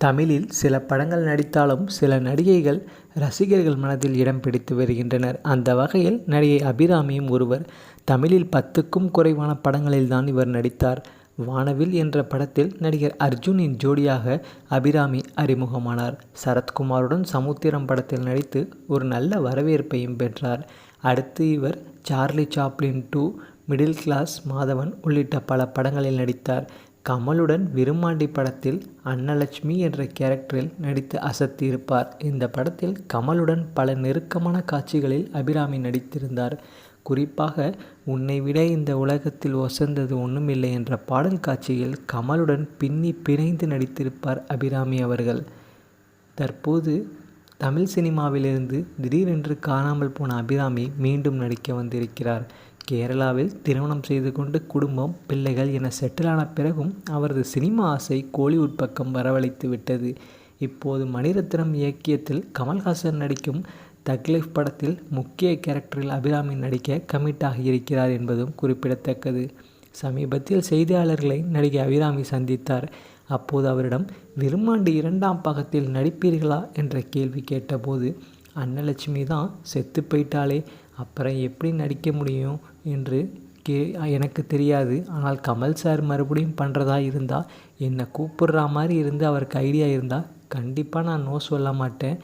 தமிழில் சில படங்கள் நடித்தாலும் சில நடிகைகள் ரசிகர்கள் மனதில் இடம் பிடித்து வருகின்றனர். அந்த வகையில் நடிகை அபிராமியும் ஒருவர் தமிழில் பத்துக்கும் குறைவான படங்களில் தான் இவர் நடித்தார். வானவில் என்ற படத்தில் நடிகர் அர்ஜுனின் ஜோடியாக அபிராமி அறிமுகமானார். சரத்குமாருடன் சமுத்திரம் படத்தில் நடித்து ஒரு நல்ல வரவேற்பையும் பெற்றார். அடுத்து இவர் Charlie Chaplin two middle class Madhavan உள்ளிட்ட பல படங்களில் நடித்தார். கமலுடன் விருமாண்டி படத்தில் அன்னலட்சுமி என்ற கேரக்டரில் நடித்து அசத்தியிருப்பார். இந்த படத்தில் கமலுடன் பல நெருக்கமான காட்சிகளில் அபிராமி நடித்திருந்தார். குறிப்பாக உன்னை விட இந்த உலகத்தில் ஒசந்தது ஒன்றுமில்லை என்ற பாடல் காட்சியில் கமலுடன் பின்னி பிணைந்து நடித்திருப்பார் அபிராமி அவர்கள். தற்போது தமிழ் சினிமாவிலிருந்து திடீரென்று காணாமல் போன அபிராமி மீண்டும் நடிக்க வந்திருக்கிறார். கேரளாவில் திருமணம் செய்து கொண்டு குடும்பம் பிள்ளைகள் என செட்டிலான பிறகும் அவரது சினிமா ஆசை கோலிவுட் பக்கம் வரவழைத்து விட்டது. இப்போது மணிரத்னம் இயக்கியத்தில் கமல்ஹாசன் நடிக்கும் தக்லீஃப் படத்தில் முக்கிய கேரக்டரில் அபிராமி நடிக்க கமிட் ஆகியிருக்கிறார் என்பதும் குறிப்பிடத்தக்கது. சமீபத்தில் செய்தியாளர்களை நடிகை அபிராமி சந்தித்தார். அப்போது அவரிடம் விரும்மாண்டு இரண்டாம் பாகத்தில் நடிப்பீர்களா? என்ற கேள்வி கேட்டபோது அன்னலட்சுமி தான் செத்து போயிட்டாலே அப்புறம் எப்படி நடிக்க முடியும்? என்று கே எனக்கு தெரியாது. ஆனால் கமல் சார் மறுபடியும் பண்ணுறதா இருந்தால் என்னை கூப்பிடுற மாதிரி இருந்து அவருக்கு ஐடியா இருந்தால் கண்டிப்பாக நான் நோ சொல்ல மாட்டேன்.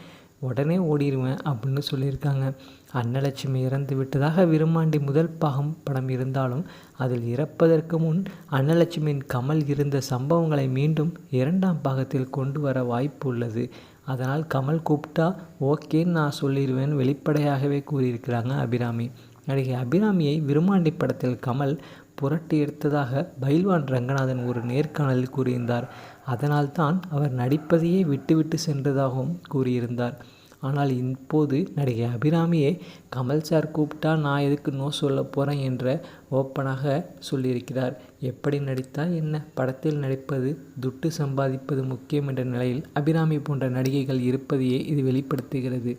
உடனே ஓடிடுவேன் அப்படின்னு சொல்லியிருக்காங்க. அன்னலட்சுமி இறந்து விட்டதாக விரும்மாண்டி முதல் பாகம் படம் இருந்தாலும் அதில் இறப்பதற்கு முன் அன்னலட்சுமியின் கமல் இருந்த சம்பவங்களை மீண்டும் இரண்டாம் பாகத்தில் கொண்டு வர வாய்ப்பு உள்ளது. அதனால் கமல் கூப்பிட்டா ஓகேன்னு நான் சொல்லிடுவேன் வெளிப்படையாகவே கூறியிருக்கிறாங்க அபிராமி. நடிகை அபிராமியை விரும்மாண்டி படத்தில் கமல் புரட்டி எடுத்ததாக பைல்வான் ரங்கநாதன் ஒரு நேர்காணலில் கூறியிருந்தார். அதனால்தான் அவர் நடிப்பதையே விட்டுவிட்டு சென்றதாகவும் கூறியிருந்தார். ஆனால் இப்போது நடிகை அபிராமியே கமல் சார் கூப்பிட்டா நான் எதுக்கு நோ சொல்ல போகிறேன் என்ற ஓப்பனாக சொல்லியிருக்கிறார். எப்படி நடித்தால் என்ன? படத்தில் நடிப்பது துட்டு சம்பாதிப்பது முக்கியம் என்ற நிலையில் அபிராமி போன்ற நடிகைகள் இருப்பதையே இது வெளிப்படுத்துகிறது.